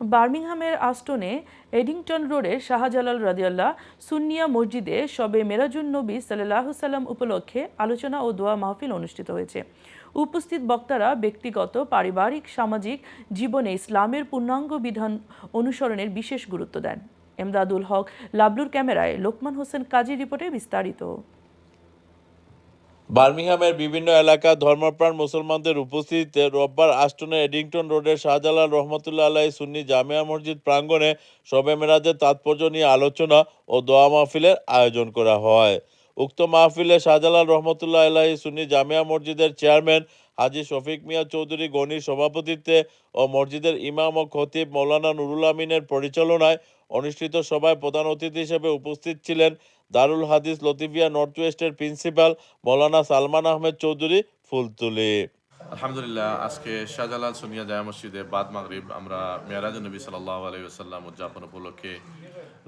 বার্মিংহামের আস্টনে Eddington রোডে শাহজালাল রাদিয়াল্লাহ সুন্নিয়া মসজিদে শবে মেরাজুন নবী সাল্লাহ সাল্লাম উপলক্ষে আলোচনা ও দোয়া মাহফিল অনুষ্ঠিত হয়েছে। উপস্থিত বক্তারা ব্যক্তিগত, পারিবারিক, সামাজিক জীবনে ইসলামের পূর্ণাঙ্গ বিধান অনুসরণের বিশেষ গুরুত্ব দেন। এমদাদুল হক, লাবলুর ক্যামেরায় লোকমান হোসেন কাজী রিপোর্টে বিস্তারিত। বার্মিংহামের বিভিন্ন এলাকা ধর্মপ্রাণ মুসলমানদের উপস্থিতিতে রোববার আস্টনের এডিংটন রোডের শাহজালাল রহমতুল্লা আলাহ সুন্নি জামিয়া মসজিদ প্রাঙ্গণে শবে মেরাজের তাৎপর্য নিয়ে আলোচনা ও দোয়া মাহফিলের আয়োজন করা হয়। উক্ত মাহফিলে শাহজালাল রহমতুল্লাহ আলাহি সুন্নি জামিয়া মসজিদের চেয়ারম্যান হাজি শফিক মিয়া চৌধুরী গণির সভাপতিত্বে ও মসজিদের ইমাম ও খতিব মৌলানা নুরুল আমিনের পরিচালনায় অনুষ্ঠিত সভায় প্রধান অতিথি হিসেবে উপস্থিত ছিলেন দারুল হাদিস লতিফিয়া নর্থ ওয়েস্টের প্রিন্সিপাল মৌলানা সালমান আহমেদ চৌধুরী ফুলতুলি। আলহামদুলিল্লাহ আজকে শাহজালাল সোনিয়া জায়া মসজিদে বাদ মাগরিব আমরা মেয়ারাজ নবী সাল্লাহ আলাইসাল্লাম উদযাপন উপলক্ষে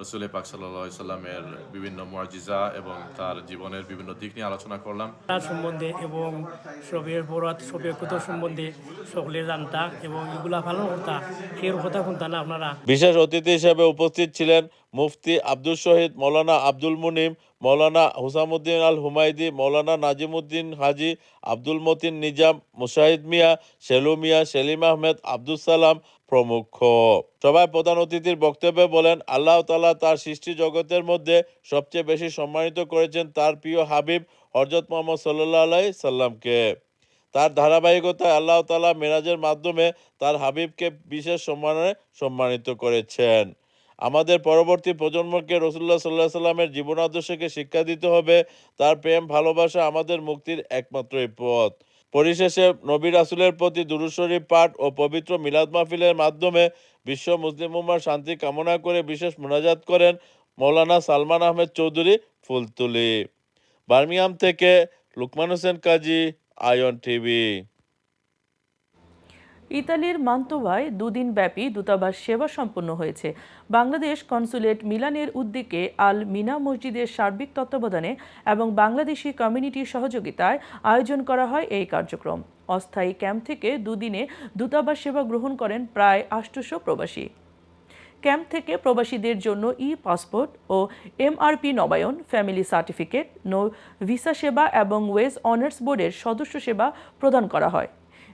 রসুল পাক সাল্লাহ সাল্লামের বিভিন্ন মর্জিজা এবং তার জীবনের বিভিন্ন দিক নিয়ে আলোচনা করলাম। তার সম্বন্ধে এবং সবের বরাত সবের কথা সম্বন্ধে সকলে জানতা এবং এগুলা ভালো করতা সেই কথা শুনতা না আপনারা? বিশেষ অতিথি হিসেবে উপস্থিত ছিলেন মুফতি আব্দুল শহীদ মৌলানা আব্দুল মুনিম মৌলানা হুসামুদ্দিন আল হুমায়দি মৌলানা নাজিমুদ্দিন হাজি, আব্দুল মতিন নিজাম, মুশাহিদ মিয়া সেলু মিয়া, সেলিম আহমেদ আব্দুল সালাম প্রমুখ। সবাই প্রধান অতিথির বক্তব্যে বলেন, আল্লাহ তাআলা তার সৃষ্টি জগতের মধ্যে সবচেয়ে বেশি সম্মানিত করেছেন তার প্রিয় হাবিব হরজত মোহাম্মদ সাল্লাহ আলাই সাল্লামকে। তার ধারাবাহিকতায় আল্লাহ তাআলা মেরাজের মাধ্যমে তার হাবিবকে বিশেষ সম্মানে সম্মানিত করেছেন। আমাদের পরবর্তী প্রজন্মকে রসুল্লাহ সাল্লাহ সাল্লামের জীবন আদর্শকে শিক্ষা দিতে হবে। তার প্রেম, ভালোবাসা আমাদের মুক্তির একমাত্রই পথ। পরিশেষে নবী রাসুলের প্রতি দুরুশরী পাঠ ও পবিত্র মিলাদ মাহফিলের মাধ্যমে বিশ্ব মুসলিম উম্মার শান্তি কামনা করে বিশেষ মোনাজাত করেন মৌলানা সালমান আহমেদ চৌধুরী ফুলতুলি। বার্মিংহাম থেকে লুকমান হোসেন কাজী, আয়ন টিভি। ইতালির মান্তোভায় দুদিন ব্যাপী দূতাবাস সেবা সম্পন্ন হয়েছে। বাংলাদেশ কনসুলেট মিলানের উদ্যোগে আল মিনা মসজিদের সার্বিক তত্ত্বাবধানে এবং বাংলাদেশি কমিউনিটির সহযোগিতায় আয়োজন করা হয় এই কার্যক্রম। অস্থায়ী ক্যাম্প থেকে দুদিনে দূতাবাস সেবা গ্রহণ করেন প্রায় আষ্টশো প্রবাসী। ক্যাম্প থেকে প্রবাসীদের জন্য ই পাসপোর্ট ও এমআরপি নবায়ন, ফ্যামিলি সার্টিফিকেট, নো ভিসা সেবা এবং ওয়েজ অনার্স বোর্ডের সদস্য সেবা প্রদান করা হয়।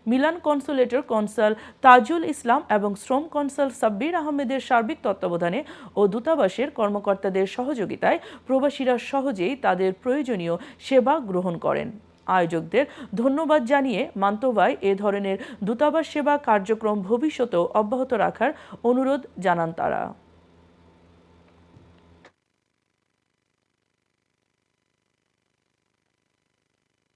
মিলান কনসুলেটর কনসাল তাজুল ইসলাম এবং শ্রম কনসাল সাব্বির আহমেদের সার্বিক তত্ত্বাবধানে ও দূতাবাসের কর্মকর্তাদের সহযোগিতায় প্রবাসীরা সহজেই তাদের প্রয়োজনীয় সেবা গ্রহণ করেন। আয়োজকদের ধন্যবাদ জানিয়ে মান্তবায় এ ধরনের দূতাবাস সেবা কার্যক্রম ভবিষ্যতেও অব্যাহত রাখার অনুরোধ জানান তারা।